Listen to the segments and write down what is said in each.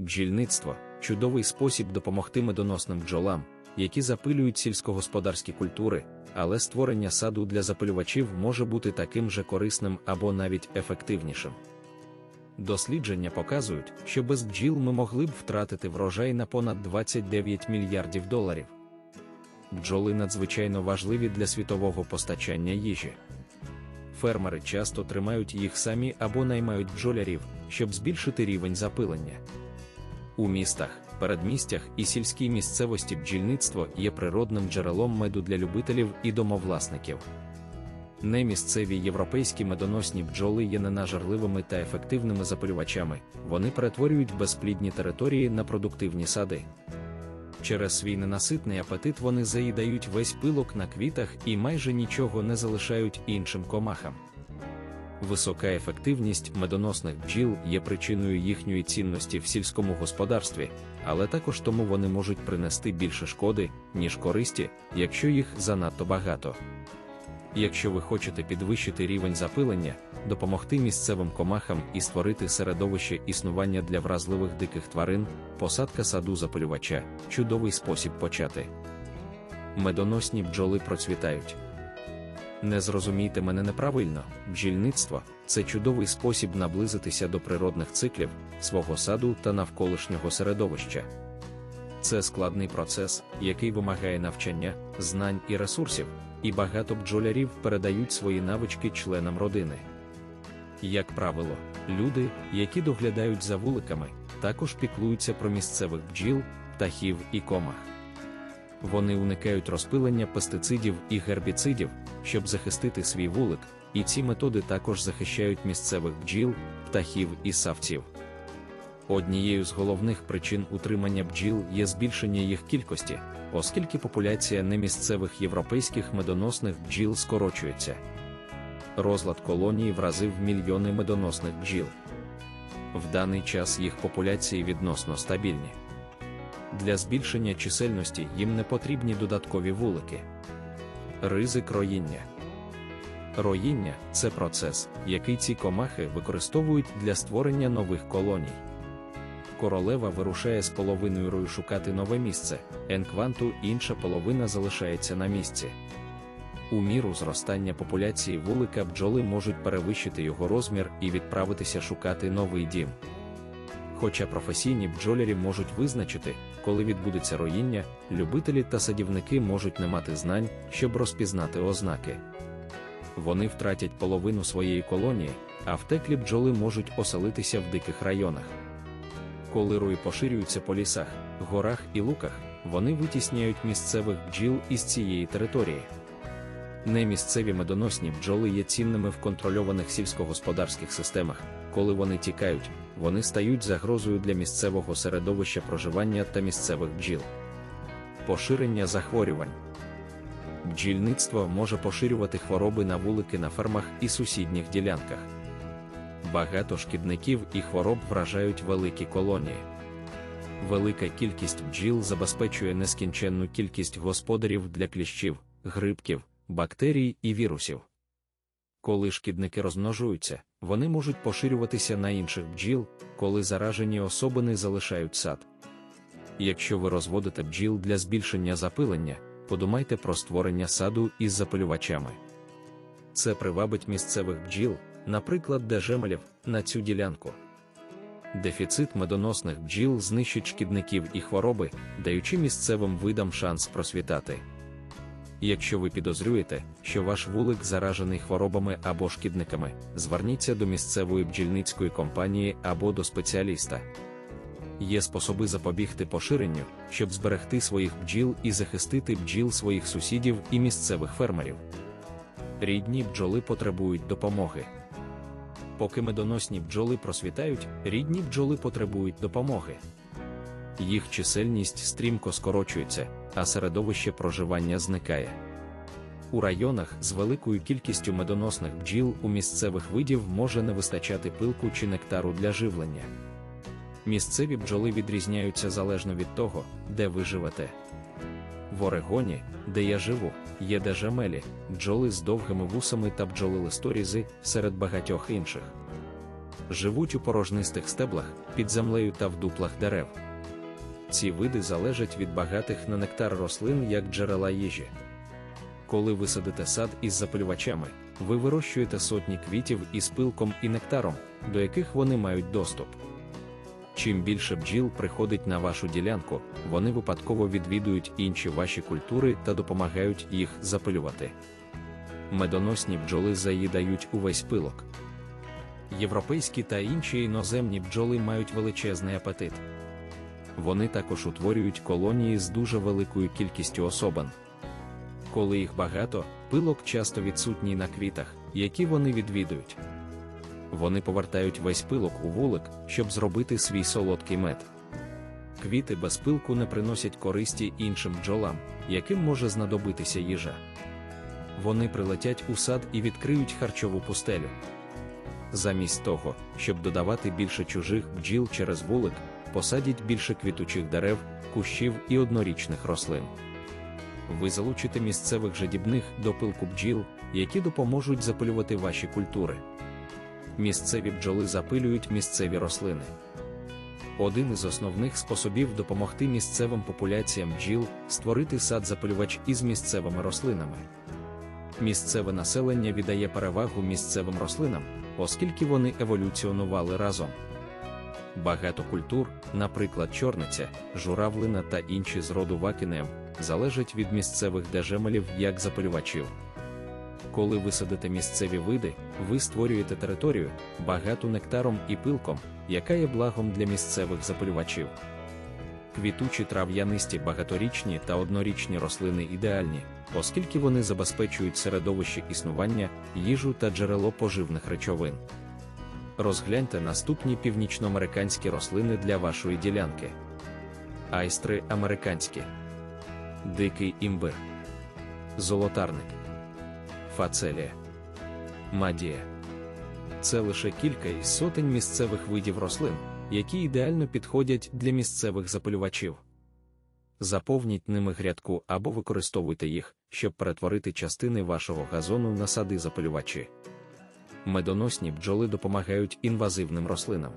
Бджільництво чудовий спосіб допомогти медоносним бджолам, які запилюють сільськогосподарські культури, але створення саду для запилювачів може бути таким же корисним або навіть ефективнішим. Дослідження показують, що без бджіл ми могли б втратити врожай на понад 29 мільярдів доларів. Бджоли надзвичайно важливі для світового постачання їжі. Фермери часто тримають їх самі або наймають бджолярів, щоб збільшити рівень запилення. У містах, передмістях і сільській місцевості бджільництво є природним джерелом меду для любителів і домовласників. Немісцеві європейські медоносні бджоли є ненажерливими та ефективними запилювачами, вони перетворюють безплідні території на продуктивні сади. Через свій ненаситний апетит вони заїдають весь пилок на квітах і майже нічого не залишають іншим комахам. Висока ефективність медоносних бджіл є причиною їхньої цінності в сільському господарстві, але також тому вони можуть принести більше шкоди, ніж користі, якщо їх занадто багато. Якщо ви хочете підвищити рівень запилення, допомогти місцевим комахам і створити середовище існування для вразливих диких тварин, посадка саду запилювача чудовий спосіб почати. Медоносні бджоли процвітають. Не зрозумійте мене неправильно, бджільництво це чудовий спосіб наблизитися до природних циклів, свого саду та навколишнього середовища. Це складний процес, який вимагає навчання, знань і ресурсів, і багато бджолярів передають свої навички членам родини. Як правило, люди, які доглядають за вуликами, також піклуються про місцевих бджіл, птахів і комах. Вони уникають розпилення пестицидів і гербіцидів, щоб захистити свій вулик, і ці методи також захищають місцевих бджіл, птахів і савців. Однією з головних причин утримання бджіл є збільшення їх кількості, оскільки популяція немісцевих європейських медоносних бджіл скорочується. Розлад колонії вразив мільйони медоносних бджіл. В даний час їх популяції відносно стабільні. Для збільшення чисельності їм не потрібні додаткові вулики. Ризик роїння. Роїння це процес, який ці комахи використовують для створення нових колоній. Королева вирушає з половиною рою шукати нове місце, енкванту інша половина залишається на місці. У міру зростання популяції вулика бджоли можуть перевищити його розмір і відправитися шукати новий дім. Хоча професійні бджолярі можуть визначити, коли відбудеться роїння, любителі та садівники можуть не мати знань, щоб розпізнати ознаки. Вони втратять половину своєї колонії, а втеклі бджоли можуть оселитися в диких районах. Коли рої поширюються по лісах, горах і луках, вони витісняють місцевих бджіл із цієї території. Немісцеві медоносні бджоли є цінними в контрольованих сільськогосподарських системах, коли вони тікають, вони стають загрозою для місцевого середовища проживання та місцевих бджіл. Поширення захворювань. Бджільництво може поширювати хвороби на вулики на фермах і сусідніх ділянках. Багато шкідників і хвороб вражають великі колонії. Велика кількість бджіл забезпечує нескінченну кількість господарів для кліщів, грибків, бактерій і вірусів. Коли шкідники розмножуються, вони можуть поширюватися на інших бджіл, коли заражені особини залишають сад. Якщо ви розводите бджіл для збільшення запилення, подумайте про створення саду із запилювачами. Це привабить місцевих бджіл, наприклад, дежемелів, на цю ділянку. Дефіцит медоносних бджіл знищить шкідників і хвороби, даючи місцевим видам шанс просвітати. Якщо ви підозрюєте, що ваш вулик заражений хворобами або шкідниками, зверніться до місцевої бджільницької компанії або до спеціаліста. Є способи запобігти поширенню, щоб зберегти своїх бджіл і захистити бджіл своїх сусідів і місцевих фермерів. Рідні бджоли потребують допомоги. Поки медоносні бджоли просвітають, рідні бджоли потребують допомоги. Їх чисельність стрімко скорочується, а середовище проживання зникає. У районах з великою кількістю медоносних бджіл у місцевих видів може не вистачати пилку чи нектару для живлення. Місцеві бджоли відрізняються залежно від того, де ви живете. В Орегоні, де я живу, є дежамелі, бджоли з довгими вусами та бджоли листорізи серед багатьох інших. живуть у порожнистих стеблах, під землею та в дуплах дерев. Ці види залежать від багатих на нектар рослин як джерела їжі. Коли ви садите сад із запилювачами, ви вирощуєте сотні квітів із пилком і нектаром, до яких вони мають доступ. Чим більше бджіл приходить на вашу ділянку, вони випадково відвідують інші ваші культури та допомагають їх запилювати. Медоносні бджоли заїдають увесь пилок. Європейські та інші іноземні бджоли мають величезний апетит. Вони також утворюють колонії з дуже великою кількістю особин. Коли їх багато, пилок часто відсутній на квітах, які вони відвідують. Вони повертають весь пилок у вулик, щоб зробити свій солодкий мед. Квіти без пилку не приносять користі іншим бджолам, яким може знадобитися їжа. Вони прилетять у сад і відкриють харчову пустелю. Замість того, щоб додавати більше чужих бджіл через вулик, посадіть більше квітучих дерев, кущів і однорічних рослин. Ви залучите місцевих жадібних до пилку бджіл, які допоможуть запилювати ваші культури. Місцеві бджоли запилюють місцеві рослини. Один із основних способів допомогти місцевим популяціям бджіл створити сад запилювач із місцевими рослинами. Місцеве населення віддає перевагу місцевим рослинам, оскільки вони еволюціонували разом. Багато культур, наприклад, чорниця, журавлина та інші з роду вакінем, залежать від місцевих дежемелів як запилювачів. Коли ви садите місцеві види, ви створюєте територію, багату нектаром і пилком, яка є благом для місцевих запилювачів. Квітучі трав'янисті багаторічні та однорічні рослини ідеальні, оскільки вони забезпечують середовище існування, їжу та джерело поживних речовин. Розгляньте наступні північноамериканські рослини для вашої ділянки. Айстри американські, дикий імбир, золотарник, фацелія, мадія. Це лише кілька із сотень місцевих видів рослин, які ідеально підходять для місцевих запилювачів. Заповніть ними грядку або використовуйте їх, щоб перетворити частини вашого газону на сади запилювачі. Медоносні бджоли допомагають інвазивним рослинам.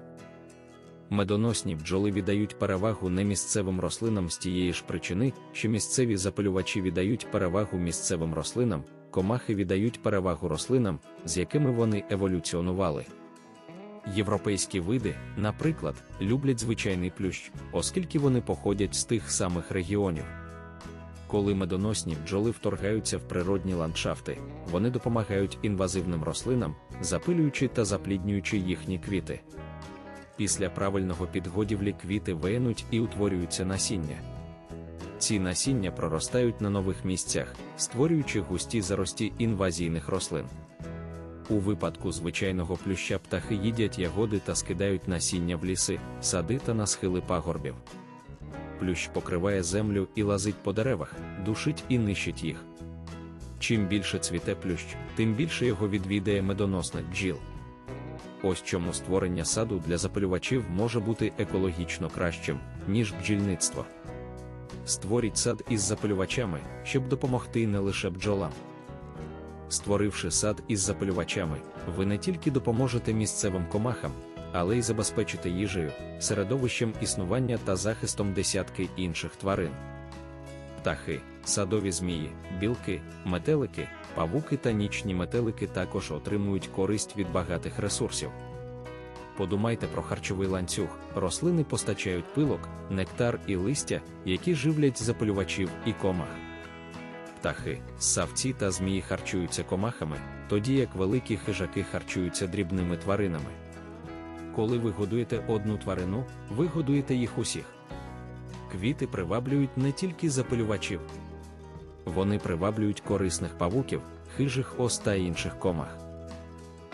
Медоносні бджоли віддають перевагу не місцевим рослинам з тієї ж причини, що місцеві запилювачі віддають перевагу місцевим рослинам, комахи віддають перевагу рослинам, з якими вони еволюціонували. Європейські види, наприклад, люблять звичайний плющ, оскільки вони походять з тих самих регіонів. Коли медоносні бджоли вторгаються в природні ландшафти, вони допомагають інвазивним рослинам, запилюючи та запліднюючи їхні квіти. Після правильного підгодівлі квіти виянуть і утворюються насіння. Ці насіння проростають на нових місцях, створюючи густі зарості інвазійних рослин. У випадку звичайного плюща птахи їдять ягоди та скидають насіння в ліси, сади та на схили пагорбів. Плющ покриває землю і лазить по деревах, душить і нищить їх. Чим більше цвіте плющ, тим більше його відвідає медоносних бджіл. Ось чому створення саду для запилювачів може бути екологічно кращим, ніж бджільництво. Створіть сад із запилювачами, щоб допомогти не лише бджолам. Створивши сад із запилювачами, ви не тільки допоможете місцевим комахам, але й забезпечите їжею, середовищем існування та захистом десятки інших тварин. Птахи, садові змії, білки, метелики, павуки та нічні метелики також отримують користь від багатих ресурсів. Подумайте про харчовий ланцюг, рослини постачають пилок, нектар і листя, які живлять запилювачів і комах. Птахи, савці та змії харчуються комахами, тоді як великі хижаки харчуються дрібними тваринами. Коли ви годуєте одну тварину, ви годуєте їх усіх. Квіти приваблюють не тільки запилювачів, вони приваблюють корисних павуків, хижих ос та інших комах.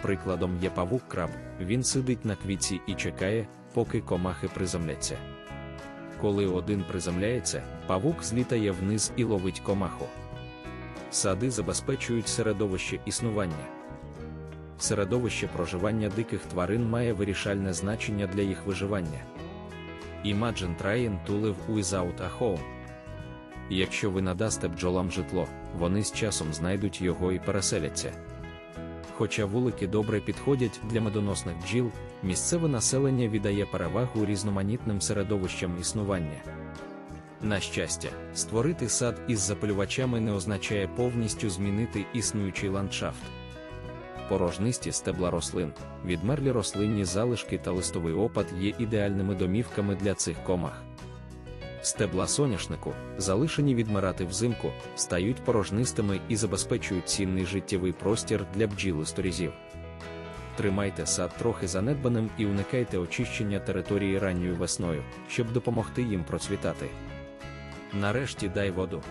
Прикладом є павук краб, він сидить на квітці і чекає, поки комахи приземляться. Коли один приземляється, павук злітає вниз і ловить комаху. Сади забезпечують середовище існування. Середовище проживання диких тварин має вирішальне значення для їх виживання. Imagine trying to live without a home. Якщо ви надасте бджолам житло, вони з часом знайдуть його і переселяться. Хоча вулики добре підходять для медоносних бджіл, місцеве населення віддає перевагу різноманітним середовищам існування. На щастя, створити сад із запилювачами не означає повністю змінити існуючий ландшафт. Порожнисті стебла рослин, відмерлі рослинні залишки та листовий опад є ідеальними домівками для цих комах. Стебла соняшнику, залишені відмирати взимку, стають порожнистими і забезпечують цінний життєвий простір для бджіл і сторізів. Тримайте сад трохи занедбаним і уникайте очищення території ранньою весною, щоб допомогти їм процвітати. Нарешті дай воду.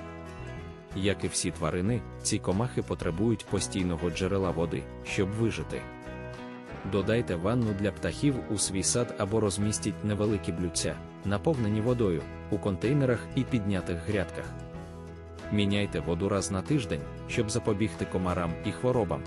Як і всі тварини, ці комахи потребують постійного джерела води, щоб вижити. Додайте ванну для птахів у свій сад або розмістіть невеликі блюдця, наповнені водою, у контейнерах і піднятих грядках. Міняйте воду раз на тиждень, щоб запобігти комарам і хворобам.